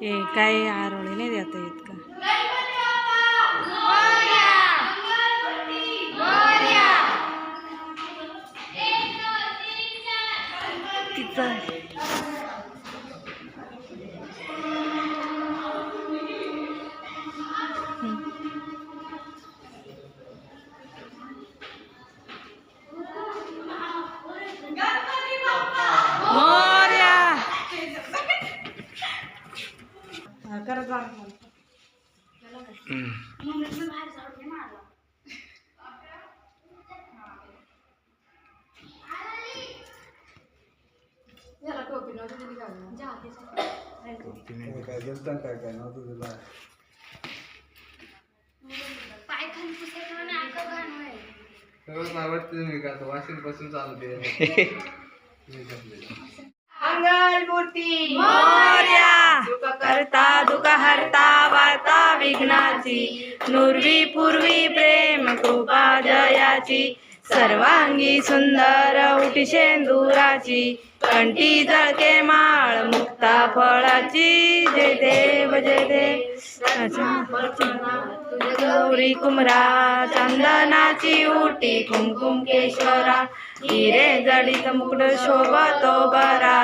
हे काय आरोळी नाही देता येत का तिचं काय काय पासून चालते मोर्या करता दुख हरता वार्ता विघ्नाची. नुर्वी पूर्वी प्रेम कृपा जयाची. सर्वांगी सुंदर उठी शेंदुराची कंठी जळके माळ मुक्ता फळाची जय देव जय देव. गौरी कुमरा चंदनाची उटी कुमकुम केशरा हिरे जडित मुकुट शोभतो बरा.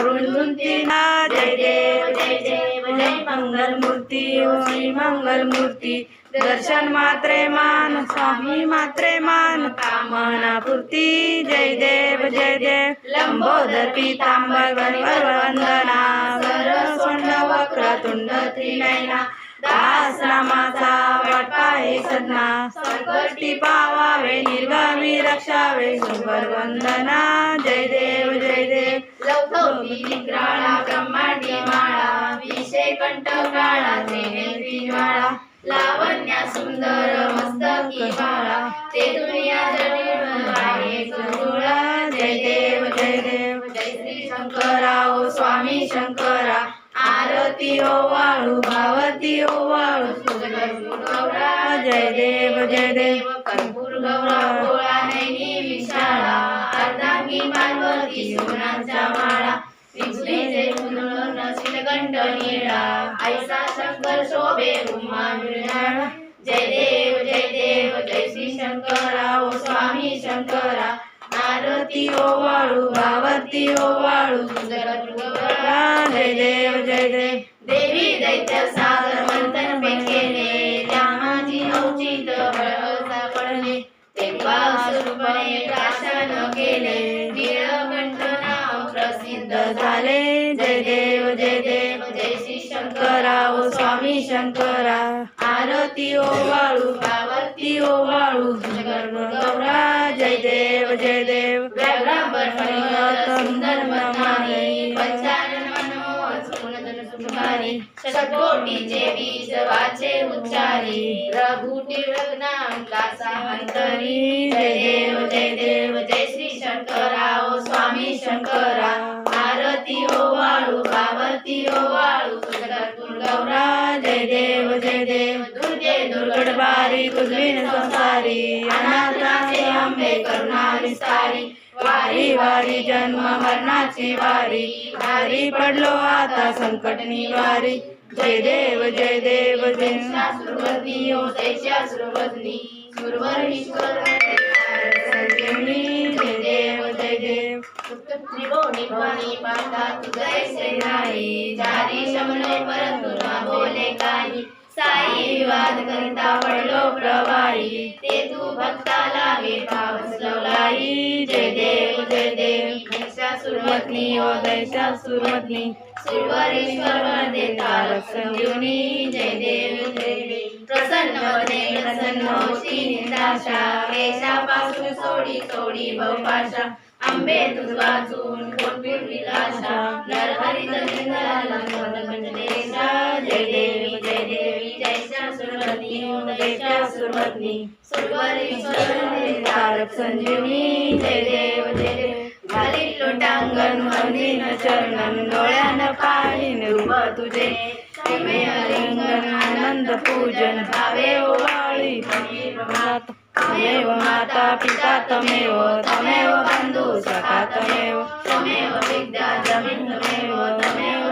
रुंदुंतीना जय देव जय देव जय मंगल मूर्ती ओळी मंगल मूर्ती दर्शन मात्रे मान स्वामी मात्रे मान. कामना पूर्ती जय देव जय देव. लंबोदर पीतांबर वरवर वंदना सरस्वंड वक्रतुंड त्रिनयना दास नामाचा वाटपा हे सदना संकटी पावावे निर्गामी रक्षावे सुंदर वंदना जय देव जय देव. लवथोपी ब्रह्मांडी माळा विषय कंठ काळा त्रिनेत्री ज्वाळा लावण्या सुंदर मस्तकी बाळा ते दुनिया आहे जुळा जय देव जय देव. जय श्री शंकरा ओ स्वामी शंकरा. आरती ओ वाळू भावती ओ वाळू गौरा जय देव जय देव. कर्पूर गौरा गोळा नैनी विशाळा. अर्धांगी पार्वती सोनांचा माळा. विघ्नेचे शीलकंठ निळा. ऐसा शंकर शोभे उमा विरजाळा जय देव जय देव जय श्री शंकरा ओ स्वामी शंकरा. आरती ओ वाळू भावती ओ वाळू सुंदर जय देव जय. देव देवी दैत्य सागर मंथन पेकेले रामाची औचित बळवसा पडले. तेव्हा स्वरूपणे प्राशन केले नीळकंठ नाव प्रसिद्ध झाले. जय देव जय देव जय श्री शंकरा ओ स्वामी शंकरा. आरती ओ वाळू पावर्ती ओ वाळू गौरा जय देव जय देव. व्याघ्रांबर सुंदर पंचानन बीज वाचे उच्चारी रघुटी दासा अंतरी जय देव जय देव जय श्री शंकरा ओ स्वामी शंकरा. आरती ओ वाळू पावर्ती ओ वाळू गौरा जय देव जय देव दुर्गे दुर्गड बारी तुझविन संसारी अनाथाचे आंबे करुणा विस्तारी वारी वारी जन्म मरणाची वारी वारी पडलो आता संकट निवारी जय देव जय देव जय सुरवती हो जयच्या सुरवतनी सुरवरीश्वर संजीवनी जय देव जय देव. त्रिभुवनी पाणी पाहता तुझे नाही. चारी शमने परंतु न बोले काही साई विवाद करिता पडलो प्रवाही. ते तू भक्ताला गे पावसलवलाई जय देव जय देव दैशा सुरमतनी ओ दैशा सुरमतनी सुरवरेश्वर मध्ये तारक संजीवनी. जय देव जय देव. प्रसन्न वदे प्रसन्न होती निंदाशा. केशापासून सोडी सोडी बहुपाशा. आंबे तुझ वाचून कोटपीठ विला नरहरी देशा जय देवी जय देवी जयशा सुरमती जयशा सुरमती सुरवरेश्वर तारक संजीवनी. जय देव जय देव. घाली लोटांगण मंदिर चरणन डोळ्यान पाहिन रूप तुझे. प्रेमे अलिंगन आनंद पूजन. भावे ओवाळी तमेव माता पिता तमेव तमेव बंधू सखा तमेव तमेव विद्या जमीन तमेव तमेव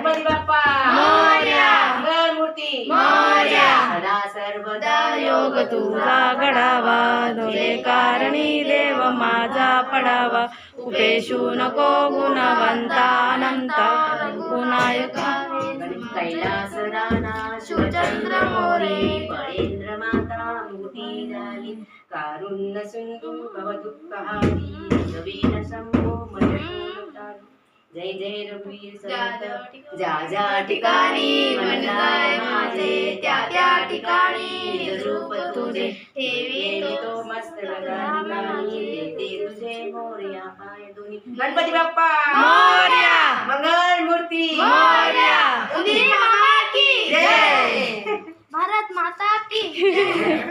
गणपती बाप्पा मोरया. सदा सर्वदा योग तुझा घडावा. धोळे कारणी देव माझा पडावा. उपेशू नको गुणवंता अनंता गुणायका कैलास राणा शिवचंद्र मोरे पळेंद्र माता मुठी झाली कारुण्य सिंधू भव दुःखहारी रवीन शंभो मनोरतारी. जय जय रघुवीर समर्थ ज्या ज्या ठिकाणी जाय माझे त्या त्या ठिकाणी निज रूप तुझे ठेवी तो मस्त देते तुझे मोरया पाय दोन्ही. गणपती बाप्पा! मोरया. मंगल मूर्ती! मोरया. मामा की! जय! भारत माता की!